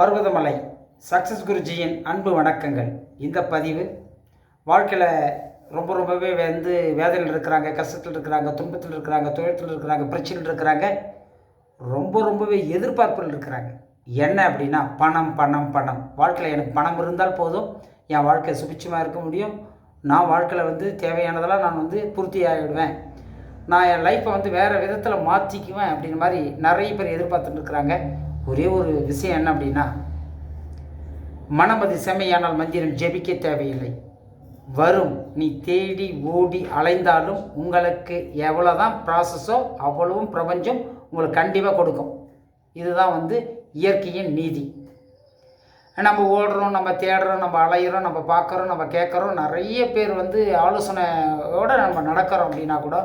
Parvathamalai. Success குருஜியின் அன்பு வணக்கங்கள். இந்த பதிவு வாழ்க்கையில் ரொம்ப ரொம்பவே வந்து வேதனையில் இருக்கிறாங்க கஷ்டத்தில் இருக்கிறாங்க துன்பத்தில் இருக்கிறாங்க துயரத்தில் இருக்கிறாங்க பிரச்சனையில் இருக்கிறாங்க. ரொம்ப ரொம்பவே எதிர்பார்ப்பில் இருக்கிறாங்க. என்ன அப்படின்னா பணம் பணம் பணம். வாழ்க்கையில் எனக்கு பணம் இருந்தால் போதும். என் வாழ்க்கை சுபிட்சமாக இருக்க முடியும். நான் வாழ்க்கையில் வந்து தேவையானதெல்லாம் நான் வந்து பூர்த்தி ஆகிடுவேன். நான் என் லைஃப்பை வந்து வேறு விதத்தில் மாற்றிக்குவேன் அப்படின்ற மாதிரி நிறைய பேர் எதிர்பார்த்துட்டு இருக்கிறாங்க. ஒரே ஒரு விஷயம் என்ன அப்படின்னா மனமது செம்மையானால் மந்திரம் ஜெபிக்க தேவையில்லை. வரும். நீ தேடி ஓடி அலைந்தாலும் உங்களுக்கு எவ்வளோதான் ப்ராசஸோ அவ்வளவும் பிரபஞ்சம் உங்களுக்கு கண்டிப்பாக கொடுக்கும். இதுதான் வந்து இயற்கையின் நீதி. நம்ம ஓடுறோம் நம்ம தேடுறோம் நம்ம அலையிறோம் நம்ம பார்க்குறோம் நம்ம கேட்குறோம். நிறைய பேர் வந்து ஆலோசனையோடு நம்ம நடக்கிறோம் அப்படின்னா கூட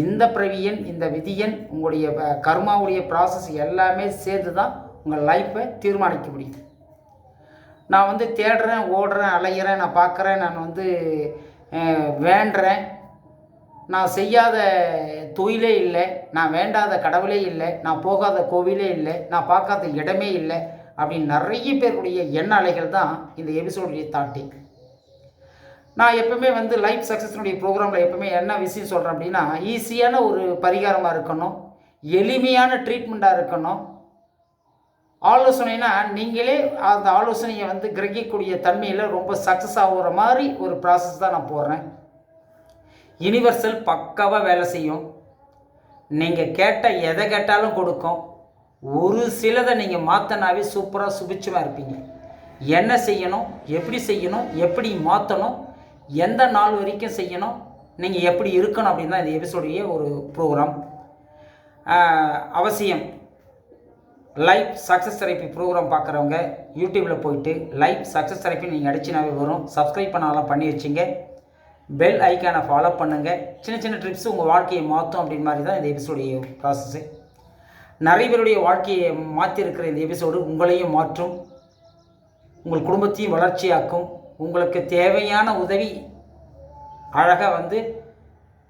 இந்த பிரவியன் இந்த விதியன் உங்களுடைய கர்மாவுடைய ப்ராசஸ் எல்லாமே சேர்ந்து தான் உங்கள் லைஃப்பை தீர்மானிக்க முடியுது. நான் வந்து தேடுறேன் ஓடுறேன் அலைகிறேன் நான் பார்க்குறேன் நான் வந்து வேண்டுறேன். நான் செய்யாத தொழிலே இல்லை நான் வேண்டாத கடவுளே இல்லை நான் போகாத கோவிலே இல்லை நான் பார்க்காத இடமே இல்லை அப்படின்னு நிறைய பேருடைய எண்ண அலைகள் தான் இந்த எபிசோடைய தாட்டி நான் எப்பவுமே வந்து லைஃப் சக்ஸஸ்னுடைய ப்ரோக்ராமில் எப்பவுமே என்ன விஷயம் சொல்கிறேன் அப்படின்னா ஈஸியான ஒரு பரிகாரமாக இருக்கணும் எளிமையான ட்ரீட்மெண்ட்டாக இருக்கணும். ஆலோசனைனா நீங்களே அந்த ஆலோசனையை வந்து கிரகிக்கக்கூடிய தன்மையில் ரொம்ப சக்ஸஸ் ஆகுற மாதிரி ஒரு ப்ராசஸ் தான் நான் போடுறேன். யுனிவர்சல் பக்காவாக வேலை செய்யும். நீங்கள் கேட்ட எதை கேட்டாலும் கொடுக்கும். ஒரு சிலதை நீங்கள் மாற்றினாவே சூப்பராக சுபிச்சமாக இருப்பீங்க. என்ன செய்யணும் எப்படி செய்யணும் எப்படி மாற்றணும் எந்த நாள் வரைக்கும் செய்யணும்? நீங்கள் எப்படி இருக்கணும் அப்படின்னு தான் இந்த எபிசோடைய ஒரு ப்ரோக்ராம் அவசியம். லைஃப் சக்ஸஸ் தெரப்பி ப்ரோக்ராம் பார்க்குறவங்க யூடியூப்பில் போயிட்டு லைஃப் சக்ஸஸ் தெரப்பி நீங்கள் அடிச்சினாவே வரும். சப்ஸ்கிரைப் பண்ணாலாம் பண்ணி வச்சுங்க. பெல் ஐக்கானை ஃபாலோ பண்ணுங்கள் சின்ன சின்ன ட்ரிப்ஸ் உங்கள் வாழ்க்கையை மாற்றும் அப்படின்னு மாதிரி தான் இந்த எபிசோடைய ப்ராசஸ்ஸு நிறைய பேருடைய வாழ்க்கையை மாற்றிருக்கிற இந்த எபிசோடு உங்களையும் மாற்றும். உங்கள் குடும்பத்தையும் வளர்ச்சியாக்கும். உங்களுக்கு தேவையான உதவி அழகாக வந்து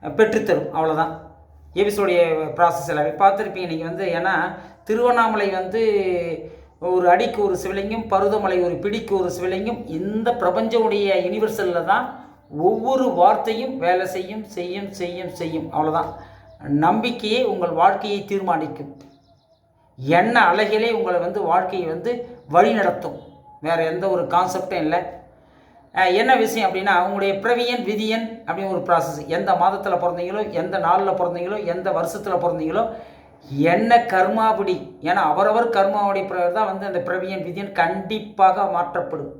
பெற்றுத்தரும். அவ்வளோதான் எபிசோடைய ப்ராசஸ் எல்லாமே பார்த்துருப்பீங்க. நீங்கள் வந்து ஏன்னா திருவண்ணாமலை வந்து ஒரு அடிக்கு ஒரு சிவலிங்கம் பருதமலை ஒரு பிடிக்கு ஒரு சிவலிங்கம் இந்த பிரபஞ்சமுடைய யூனிவர்சலில் தான் ஒவ்வொரு வார்த்தையும் வேலை செய்யும் செய்யும் செய்யும் செய்யும். அவ்வளோதான் நம்பிக்கையே உங்கள் வாழ்க்கையை தீர்மானிக்கும். எண்ண அழகிலே உங்களை வந்து வாழ்க்கையை வந்து வழி நடத்தும் வேறு எந்த ஒரு கான்செப்டும் இல்லை. என்ன விஷயம் அப்படின்னா அவங்களுடைய பிரவியன் விதியன் அப்படின்னு ஒரு ப்ராசஸ் எந்த மாதத்தில் பிறந்தீங்களோ எந்த நாளில் பிறந்தீங்களோ எந்த வருஷத்தில் பிறந்தீங்களோ என்ன கர்மாபடி ஏன்னா அவரவர் கர்மாவுடைய பிறகு தான் வந்து அந்த பிரவியன் விதியன் கண்டிப்பாக மாற்றப்படும்.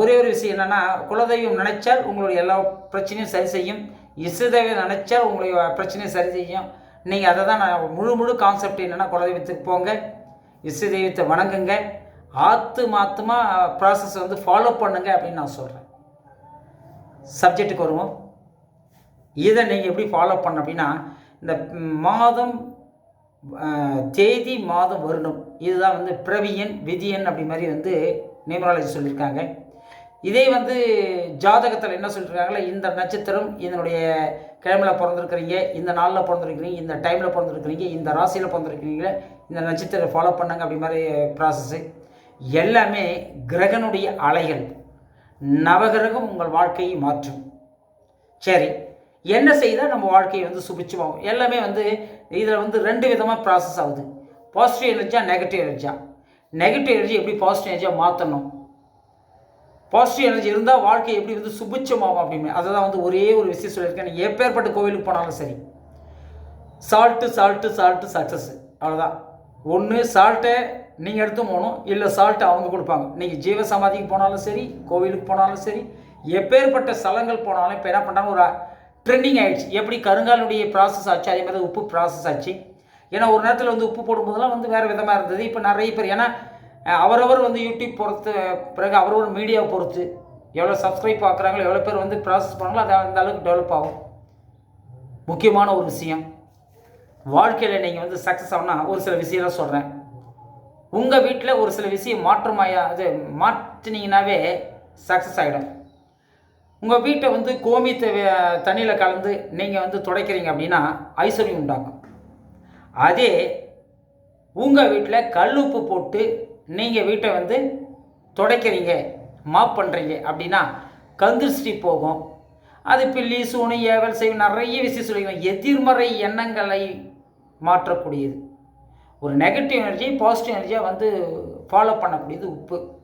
ஒரே ஒரு விஷயம் என்னென்னா குலதெய்வம் நினைச்சால் உங்களுடைய எல்லா பிரச்சனையும் சரி செய்யும். இசுதெய்வம் நினைச்சால் உங்களுடைய பிரச்சனையும் சரி செய்யும். நீங்கள் அதை தான் நான் முழு முழு கான்செப்ட் என்னென்னா குலதெய்வத்துக்கு போங்க. இசு தெய்வத்தை வணங்குங்க. ஆத்து மாத்துமா ப்ராசஸ் வந்து ஃபாலோ பண்ணுங்க அப்படின்னு நான் சொல்கிறேன் சப்ஜெக்ட்டுக்கு வருவோம். இதை நீங்கள் எப்படி ஃபாலோ பண்ண அப்படின்னா இந்த மாதம் தேதி மாதம் வருடம் இதுதான் வந்து பிரவியன் விதியன் அப்படி மாதிரி வந்து நியூமராலஜி சொல்லியிருக்காங்க. இதே வந்து ஜாதகத்தில் என்ன சொல்லியிருக்காங்களே இந்த நட்சத்திரம் இதனுடைய கிழமையில் பிறந்திருக்கிறீங்க இந்த நாளில் பிறந்திருக்கிறீங்க இந்த டைமில் பிறந்திருக்கிறீங்க இந்த ராசியில் பிறந்திருக்கிறீங்க இந்த நட்சத்திரம் ஃபாலோ பண்ணுங்க அப்படி மாதிரி ப்ராசஸ்ஸு எல்லாமே கிரகனுடைய அலைகள். நவகிரகம் உங்கள் வாழ்க்கையை மாற்றும். சரி என்ன செய்தால் நம்ம வாழ்க்கையை வந்து சுபிச்சமாகும் எல்லாமே வந்து இதில் வந்து ரெண்டு விதமாக ப்ராசஸ் ஆகுது. பாசிட்டிவ் எனர்ஜியா நெகட்டிவ் எனர்ஜியா நெகட்டிவ் எனர்ஜி எப்படி பாசிட்டிவ் எனர்ஜியாக மாற்றணும் பாசிட்டிவ் எனர்ஜி இருந்தால் வாழ்க்கை எப்படி வந்து சுபிச்சமாகும் அப்படின்னு. அதை தான் வந்து ஒரே ஒரு விஷயம் சொல்லியிருக்கேன். நீங்கள் எப்பேற்பட்ட கோவிலுக்கு போனாலும் சரி. சால்ட்டு சால்ட்டு சால்ட்டு சக்ஸஸ் அவ்வளோதான் ஒன்று சால்ட்டை நீங்கள் எடுத்து போகணும் இல்லை சால்ட்டை அவங்க கொடுப்பாங்க. நீங்கள் ஜீவ சமாதிக்கு போனாலும் சரி கோவிலுக்கு போனாலும் சரி எப்பேற்பட்ட ஸ்தலங்கள் போனாலும் இப்போ என்ன பண்ணுறாங்க ஒரு ட்ரெண்டிங் ஆயிடுச்சு. எப்படி கருங்காலுடைய ப்ராசஸ் ஆச்சு? அதே மாதிரி உப்பு ப்ராசஸ் ஆச்சு. ஏன்னா ஒரு நேரத்தில் வந்து உப்பு போடும்போதெல்லாம் வந்து வேறு விதமாக இருந்தது. இப்போ நிறைய பேர் ஏன்னா அவரவர் வந்து யூடியூப் பொறுத்து பிறகு அவரவர் மீடியாவை பொறுத்து எவ்வளோ சப்ஸ்கிரைப் பார்க்குறாங்களோ எவ்வளோ பேர் வந்து ப்ராசஸ் பண்ணாங்களோ அது அந்த அளவுக்கு டெவலப் ஆகும். முக்கியமான ஒரு விஷயம் வாழ்க்கையில் நீங்கள் வந்து சக்ஸஸ் ஆகணும்னா ஒரு சில விஷயம் சொல்கிறேன் உங்கள் வீட்டில் ஒரு சில விஷயம் மாற்றமாயா அது மாற்றினீங்கன்னாவே சக்ஸஸ் ஆகிடும் உங்கள் வீட்டை வந்து கோமி தண்ணியில் கலந்து நீங்கள் வந்து துடைக்கிறீங்க அப்படின்னா ஐஸ்வர்யம் உண்டாகும். அதே உங்கள் வீட்டில் கல் உப்பு போட்டு நீங்கள் வீட்டை வந்து துடைக்கிறீங்க மாப் பண்ணுறீங்க அப்படின்னா கந்திருஷ்டி போகும். அது பில்லி சூனி ஏவல் செய்யும் நிறைய விஷயம் சொல்லிக்கலாம் எதிர்மறை எண்ணங்களை மாற்றக்கூடியது. ஒரு நெகட்டிவ் எனர்ஜி பாசிட்டிவ் எனர்ஜியாக வந்து ஃபாலோ பண்ணக்கூடியது உப்பு.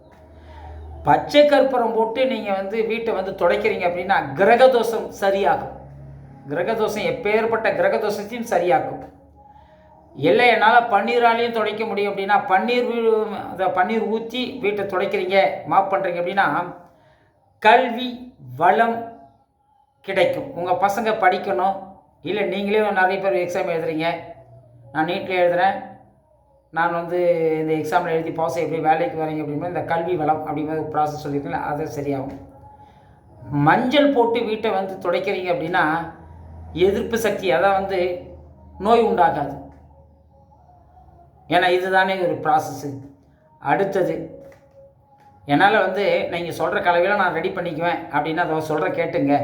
பச்சை கற்பூரம் போட்டு நீங்கள் வந்து வீட்டை வந்து துடைக்கிறீங்க அப்படின்னா கிரகதோஷம் சரியாகும். கிரகதோஷம் எப்பேற்பட்ட கிரகதோஷத்தையும் சரியாக்கும். இல்லை என்னால் பன்னீராலையும் துடைக்க முடியும் அப்படின்னா பன்னீர் வீ- அந்த பன்னீர் ஊற்றி வீட்டை துடைக்கிறீங்க மாப் பண்ணுறீங்க அப்படின்னா கல்வி வளம் கிடைக்கும். உங்கள் பசங்க படிக்கணும். இல்லை நீங்களே நிறைய பேர் எக்ஸாம் எழுதுறீங்க. நான் நீட்டில் எழுதுகிறேன் நான் வந்து இந்த எக்ஸாமில் எழுதி பாஸ் ஆகி எப்படி வேலைக்கு வரீங்க அப்படின்னா இந்த கல்வி வளம் அப்படிங்கிற ப்ராசஸ் சொல்லியிருக்கேன் அது சரியாகும். மஞ்சள் போட்டு வீட்டை வந்து துடைக்கிறீங்க அப்படின்னா எதிர்ப்பு சக்தி அதான் வந்து நோய் உண்டாகாது. ஏன்னா இதுதானே ஒரு ப்ராசஸ்ஸு அடுத்தது என்னால் வந்து நீங்கள் சொல்கிற கலவையில் நான் ரெடி பண்ணிக்குவேன் அப்படின்னு அதை சொல்கிற கேட்டுங்க.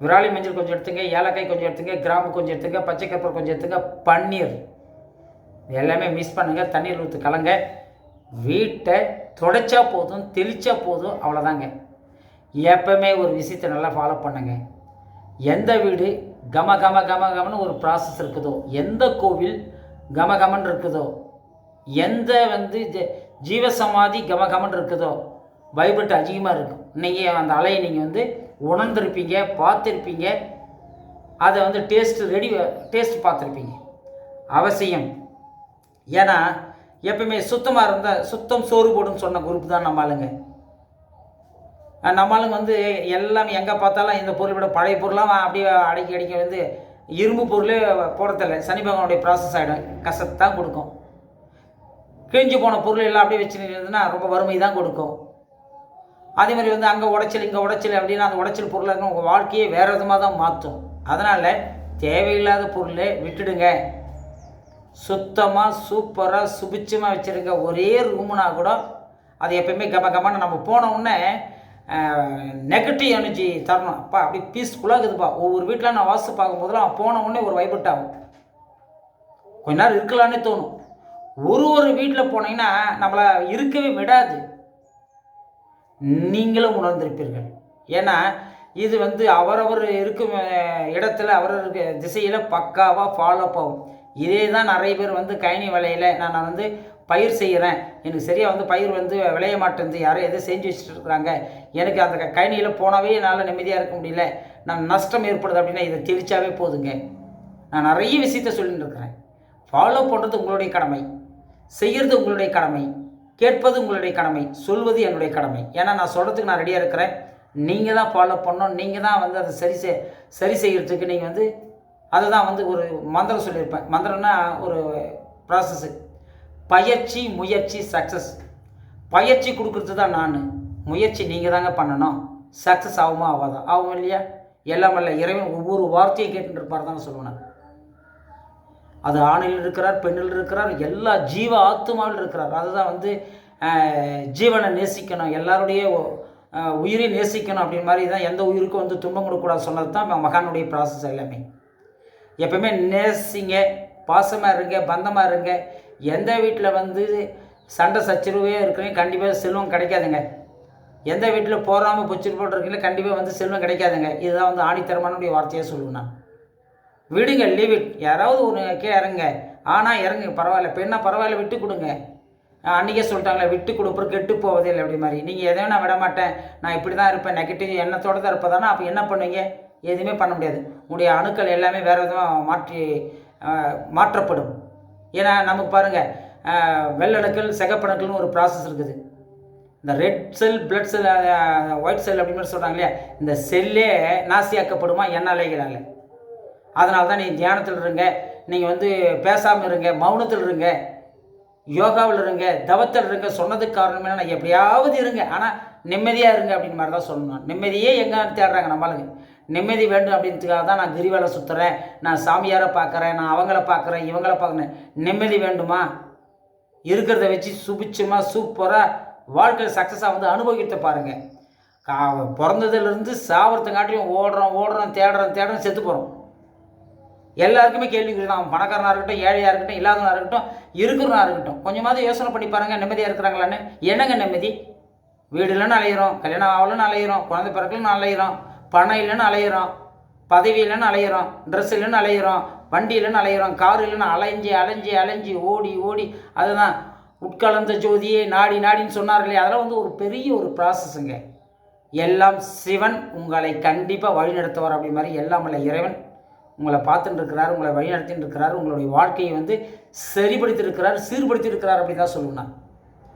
விராலி மஞ்சள் கொஞ்சம் எடுத்துங்க ஏலக்காய் கொஞ்சம் எடுத்துங்க கிராம்பு கொஞ்சம் எடுத்துங்க பச்சை கற்பூரம் கொஞ்சம் எடுத்துங்க பன்னீர். எல்லாமே மிஸ் பண்ணுங்கள் தண்ணீர் ஊற்று கலங்க. வீட்டை துடைச்சா போதும் தெளிச்சா போதும் அவ்வளோதாங்க எப்பவுமே ஒரு விஷயத்தை நல்லா ஃபாலோ பண்ணுங்க. எந்த வீடு கம கம கம கமன்னு ஒரு ப்ராசஸ் இருக்குதோ எந்த கோவில் கம கமன் இருக்குதோ எந்த வந்து ஜீவசமாதி கம கமன் இருக்குதோ வைப்ரட் அதிகமாக இருக்கும். நீங்கள் அந்த அலையை நீங்கள் வந்து உணர்ந்திருப்பீங்க பார்த்துருப்பீங்க. அதை வந்து டேஸ்ட்டு ரெடி டேஸ்ட் பார்த்துருப்பீங்க. அவசியம். ஏன்னா எப்பயுமே சுத்தமாக இருந்தால் சுத்தம் சோறு போடுன்னு சொன்ன குரூப் தான் நம்ம ஆளுங்க. நம்ம ஆளுங்க வந்து எல்லாம் எங்கே பார்த்தாலும் இந்த பொருள் விட பழைய பொருளாக அப்படியே அடக்கி அடிக்க வந்து இரும்பு பொருளே போடத்தில்லை சனி பகவானுடைய ப்ராசஸ் ஆகிடும் கஷ்டத்தை தான் கொடுக்கும். கிழிஞ்சு போன பொருள் எல்லாம் அப்படியே வச்சு இருந்ததுன்னா ரொம்ப வறுமை தான் கொடுக்கும். அதே மாதிரி வந்து அங்கே உடைச்சல் இங்கே உடைச்சல் அப்படின்னா அந்த உடைச்சல் பொருளாக இருக்கும் உங்கள் வாழ்க்கையே வேறு விதமாக தான் மாற்றும். அதனால் தேவையில்லாத பொருளை விட்டுடுங்க. சுத்தமாக சூப்பராக சுபிச்சமாக வச்சுருக்க ஒரே ரூம்னா கூட அது எப்பயுமே கம கமன்னு நம்ம போனவுடனே நெகட்டிவ் எனர்ஜி தரணும். அப்பா அப்படி பீஸ்ஃபுல்லாக இருக்குதுப்பா. ஒவ்வொரு வீட்டில் நான் வாசு பார்க்கும்போதெல்லாம் போன உடனே ஒரு வைபட் ஆகும். கொஞ்ச நேரம் இருக்கலான்னே தோணும். ஒரு ஒரு வீட்டில் போனீங்கன்னா நம்மளை இருக்கவே விடாது. நீங்களும் உணர்ந்திருப்பீர்கள். ஏன்னா இது வந்து அவரவர் இருக்கும் இடத்துல அவரவர் திசையில் பக்காவாக ஃபாலோ ஆகும். இதே தான் நிறைய பேர் வந்து கயனி வலையில் நான் நான் வந்து பயிர் செய்கிறேன் எனக்கு சரியாக வந்து பயிர் வந்து விளைய மாட்டேங்குது. யாரும் எதை செஞ்சு வச்சுட்டு இருக்கிறாங்க எனக்கு அந்த க- கயனியில் போனாவே என்னால் நிம்மதியாக இருக்க முடியல. நான் நஷ்டம் ஏற்படுது அப்படின்னா இதை தெளிச்சாவே போதுங்க. நான் நிறைய விஷயத்த சொல்லிட்டு இருக்கிறேன். ஃபாலோ பண்ணுறது உங்களுடைய கடமை. செய்கிறது உங்களுடைய கடமை. கேட்பது உங்களுடைய கடமை. சொல்வது என்னுடைய கடமை. ஏன்னா நான் சொல்கிறதுக்கு நான் ரெடியாக இருக்கிறேன். நீங்கள் தான் ஃபாலோ பண்ணணும். நீங்கள் தான் வந்து அதை சரி செய் சரி செய்கிறதுக்கு நீங்கள் வந்து அதை தான் வந்து ஒரு மந்திரம் சொல்லியிருப்பேன். மந்திரம்னா ஒரு ப்ராசஸ்ஸு பயிற்சி முயற்சி சக்ஸஸ் பயிற்சி கொடுக்குறது தான் நான். முயற்சி நீங்கள் தாங்க பண்ணணும். சக்ஸஸ் ஆகுமா ஆகாதா? ஆகும் இல்லையா? எல்லாம் இல்லை இறைவன் ஒவ்வொரு வார்த்தையும் கேட்டுருப்பார் இருப்பார் தான் சொல்லுவேன் அது ஆணில் இருக்கிறார் பெண்ணில் இருக்கிறார் எல்லா ஜீவ ஆத்துமாவில் இருக்கிறார். அதுதான் வந்து ஜீவனை நேசிக்கணும். எல்லாருடைய உயிரை நேசிக்கணும் அப்படின்ற மாதிரி தான் எந்த உயிருக்கும் வந்து துன்பம் கொடுக்கக்கூடாது சொன்னது தான் மகானுடைய ப்ராசஸ் எல்லாமே. எப்பவுமே நேசிங்க பாசமாக இருங்க பந்தமாக இருங்க. எந்த வீட்டில் வந்து சண்டை சச்சரவே இருக்கிறீங்க கண்டிப்பாக செல்வம் கிடைக்காதுங்க. எந்த வீட்டில் போகாமல் பொச்சிட்டு போட்டிருக்கீங்களோ கண்டிப்பாக வந்து செல்வம் கிடைக்காதுங்க. இதுதான் வந்து ஆணித்தரமானுடைய வார்த்தையாக சொல்லுவேன் நான். விடுங்க லீவ் இட் யாராவது ஒரு கீழே இறங்க ஆனால் இறங்குங்க பரவாயில்ல. பெண்ணா பரவாயில்ல விட்டு கொடுங்க. அன்றைக்கே சொல்லிட்டாங்களே விட்டு கொடுப்போம் கெட்டு போவதே இல்லை அப்படி மாதிரி. நீங்கள் எதையும் நான் விட மாட்டேன் நான் இப்படி தான் இருப்பேன். நெகட்டிவ் எண்ணத்தோடு தான் இருப்பதானா அப்போ என்ன பண்ணுவீங்க? எதுவுமே பண்ண முடியாது. உங்களுடைய அணுக்கள் எல்லாமே வேறு விதமாக மாற்றி மாற்றப்படும். ஏன்னா நமக்கு பாருங்கள் வெள்ளணுக்கள் சிகப்பணுக்கள்னு ஒரு ப்ராசஸ் இருக்குது. இந்த red cell blood cell white cell அப்படின்னு சொல்கிறாங்க இல்லையா? இந்த செல்லே நாசியாக்கப்படுமா? என்ன அலைகிறாங்க அதனால தான் நீங்கள் தியானத்தில் இருங்க. நீங்கள் வந்து பேசாமல் இருங்க மௌனத்தில் இருங்க. யோகாவில் இருங்க தவத்தில் இருங்க சொன்னதுக்கு காரணம் நான் எப்படியாவது இருங்க. ஆனால் நிம்மதியாக இருங்க அப்படின்னு மாதிரி தான் சொல்லணும். நிம்மதியே எங்கே தேடுறாங்க நம்மளுக்கு? நிம்மதி வேண்டும் அப்படின்றதுக்காக தான் நான் கிரிவலை சுற்றுறேன் நான் சாமியாரை பார்க்குறேன் நான் அவங்கள பார்க்குறேன் இவங்கள பார்க்குறேன். நிம்மதி வேண்டுமா? இருக்கிறத வச்சு சுபிச்சமாக சூப்பராக வாழ்க்கையில் சக்ஸஸாக வந்து அனுபவிக்கிறத பாருங்கள் கா பிறந்ததுலேருந்து சாவறதுங்காட்டியும் ஓடுறோம் ஓடுறோம் தேடுறோம் தேடுறோம் செத்து போகிறோம் எல்லாருக்குமே கேள்விக்குறி தான் அவன் பணக்காரனாக இருக்கட்டும் ஏழையாக இருக்கட்டும் இல்லாதவனாக இருக்கட்டும் இருக்கிறவனாக இருக்கட்டும். கொஞ்சமாவது யோசனை பண்ணி பாருங்கள் நிம்மதியாக இருக்கிறாங்களான்னு. என்னங்க நிம்மதி? வீடு இல்லைன்னு அலையிறோம் கல்யாணம் ஆகலன்னு அலையிறோம் குழந்தை பிறக்கலன்னு அலையிறோம். பணம் இல்லைன்னு அலையிறோம். பதவி இல்லைன்னு அலையிறோம். ட்ரெஸ் இல்லைன்னு அலையிறோம். வண்டி இல்லைன்னு அலையிறோம். கார் இல்லைன்னு அலைஞ்சி அலைஞ்சி அலைஞ்சி ஓடி ஓடி. அதுதான். உட்கலந்த ஜோதியே நாடி நாடின்னு சொன்னார் இல்லையா அதெல்லாம் வந்து ஒரு பெரிய ஒரு ப்ராசஸுங்க எல்லாம் சிவன் உங்களை கண்டிப்பாக வழிநடத்துவார் அப்படி மாதிரி எல்லாம் இல்லை இறைவன் உங்களை பார்த்துட்டு இருக்கிறார் உங்களை வழிநடத்தின்னு இருக்கிறார் உங்களுடைய வாழ்க்கையை வந்து சரிபடுத்தியிருக்கிறார் சீர்படுத்தியிருக்கிறார் அப்படின்னு அப்படி தான் சொல்லணும்.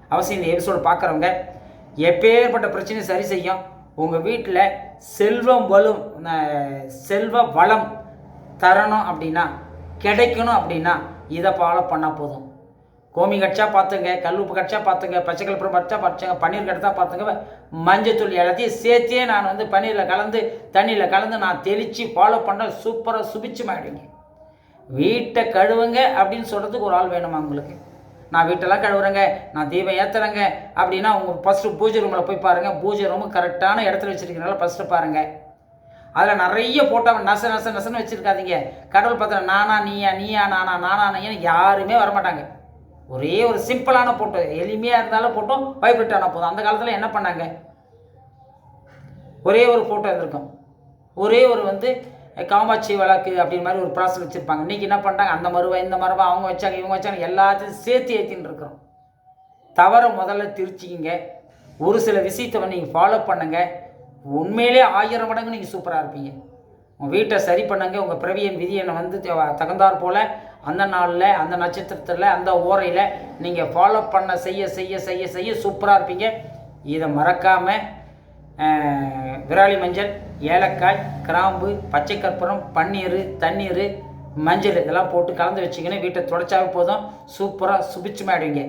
அவசியம் இந்த எபிசோடு பார்க்குறவங்க எப்பேற்பட்ட பிரச்சனையை சரி செய்யும். உங்கள் வீட்டில் செல்வம் வலும் செல்வ வளம் தரணும் அப்படின்னா கிடைக்கணும் அப்படின்னா இதை ஃபாலோ பண்ணால் போதும். கோமி கட்சா பார்த்துங்க கல்லுப்பு கட்சா பார்த்துங்க பச்சை கலப்பரம் பச்சா பார்த்துங்க பன்னீர் கட்டா பார்த்துங்க மஞ்சத்தூள் எல்லாத்தையும் சேர்த்தே நான் வந்து பன்னீரில் கலந்து தண்ணியில் கலந்து நான் தெளித்து ஃபாலோ பண்ண சூப்பராக சுபிச்சு மாடுங்க வீட்டை கழுவுங்க அப்படின்னு சொல்கிறதுக்கு ஒரு ஆள் வேணுமா உங்களுக்கு? நான் வீட்டெல்லாம் கழுவுறேங்க நான் தீபம் ஏற்றுறேங்க அப்படின்னா உங்கள் ஃபஸ்ட்டு பூஜை ரூமில் போய் பாருங்கள் பூஜை ரூமு கரெக்டான இடத்துல வச்சுருக்கனால ஃபஸ்ட்டு பாருங்கள் அதில் நிறைய ஃபோட்டோ நச நச நசன்னு வச்சுருக்காதீங்க. கடவுள் பார்த்துற நானா நீயா நீயா நானா நானா நீயான்னு யாருமே வரமாட்டாங்க. ஒரே ஒரு சிம்பிளான ஃபோட்டோ எளிமையாக இருந்தாலும் ஃபோட்டோ வைப்ரேட் ஆனால் போதும். அந்த காலத்தில் என்ன பண்ணாங்க? ஒரே ஒரு ஃபோட்டோ இருந்திருக்கும். ஒரே ஒரு வந்து காமாட்சி வழக்கு அப்படின்னு மாதிரி ஒரு ப்ராசஸ் வச்சுருப்பாங்க. இன்றைக்கி என்ன பண்ணுறாங்க அந்த மருவா இந்த மருவா அவங்க வச்சாங்க இவங்க வச்சாங்க எல்லாத்தையும் சேர்த்து ஏற்றின்னு இருக்கிறோம். தவறை முதல்ல திருச்சிக்கிங்க. ஒரு சில விஷயத்தை நீங்கள் ஃபாலோ பண்ணுங்கள் உண்மையிலே ஆயிரம் மடங்கு நீங்கள் சூப்பராக இருப்பீங்க. உங்கள் வீட்டை சரி பண்ணுங்க. உங்கள் பிரவியன் விதி என்னை வந்து தகுந்தார் தகுந்தாற் போல் அந்த நாளில் அந்த நட்சத்திரத்தில் அந்த ஓரையில் நீங்கள் ஃபாலோ பண்ண செய்ய செய்ய செய்ய செய்ய சூப்பராக இருப்பீங்க. இதை மறக்காமல் விராலி மஞ்சள் ஏலக்காய் கிராம்பு பச்சை கற்பூரம் பன்னீர் தண்ணீர் மஞ்சள் இதெல்லாம் போட்டு கலந்து வச்சிங்கன்னா வீட்டை தொடச்சாவே போதும். சூப்பராக சுபிச்சு ஆடுவீங்க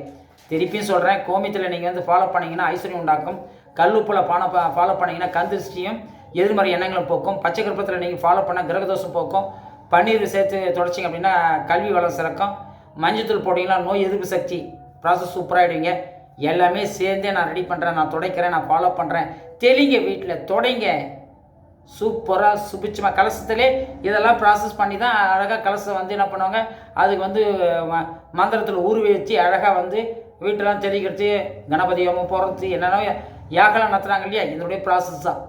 திருப்பியும் சொல்கிறேன் கோமியத்தில் நீங்கள் வந்து ஃபாலோ பண்ணிங்கன்னா ஐஸ்வர்யம் உண்டாக்கும். கல்லுப்பில் பானை ஃபாலோ பண்ணீங்கன்னா கந்திருஷ்டியும் எதிர்மறை எண்ணங்களும் போக்கும். பச்சை கற்பத்தில் நீங்கள் ஃபாலோ பண்ணால் கிரகதோஷம் போக்கும். பன்னீர் சேர்த்து தொடச்சிங்க அப்படின்னா கல்வி வளம் சிறக்கும். மஞ்சத்தூள் போட்டிங்கன்னா நோய் எதிர்ப்பு சக்தி ப்ராசஸ் சூப்பராகிடுவீங்க எல்லாமே சேர்ந்தே நான் ரெடி பண்ணுறேன் நான் துடைக்கிறேன் நான் ஃபாலோ பண்ணுறேன் தெளிங்க வீட்டில் தொடைங்க. சூப்பராக சுபிச்சமாக கலசத்திலே இதெல்லாம் ப்ராசஸ் பண்ணி தான் அழகாக கலசம் வந்து என்ன பண்ணுவாங்க அதுக்கு வந்து ம- மந்திரத்தில் ஊறி வச்சு அழகாக வந்து வீட்டெல்லாம் தெளிக்கிறது கணபதி ஹோமம் போடுறது என்னென்ன யாகலாம் நடத்துகிறாங்க இல்லையா? இதனுடைய ப்ராசஸ் தான்.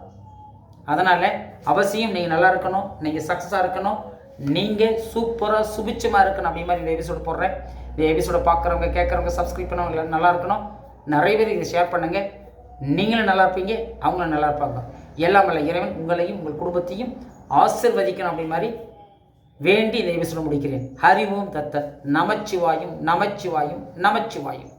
அதனால் அவசியம் நீங்கள் நல்லா இருக்கணும் நீங்கள் சக்ஸஸாக இருக்கணும். நீங்கள் சூப்பராக சுபிச்சமாக இருக்கணும் அப்படி மாதிரி இந்த எபிசோடு போடுறேன். இந்த எபிசோட பார்க்குறவங்க கேட்குறவங்க சப்ஸ்கிரைப் பண்ணவங்க நல்லா இருக்கணும். நிறைய பேர் இதை ஷேர் பண்ணுங்கள் நீங்களும் நல்லா இருப்பீங்க அவங்களும் நல்லா இருப்பாங்க. எல்லாம் வல்ல இறைவன் உங்களையும் உங்கள் குடும்பத்தையும் ஆசிர்வதிக்கணும் அப்படி மாதிரி வேண்டி இந்த சொல்ல முடிக்கிறேன். ஹரிவோம் தத்த நமச்சிவாயும் நமச்சிவாயும் நமச்சிவாயும்.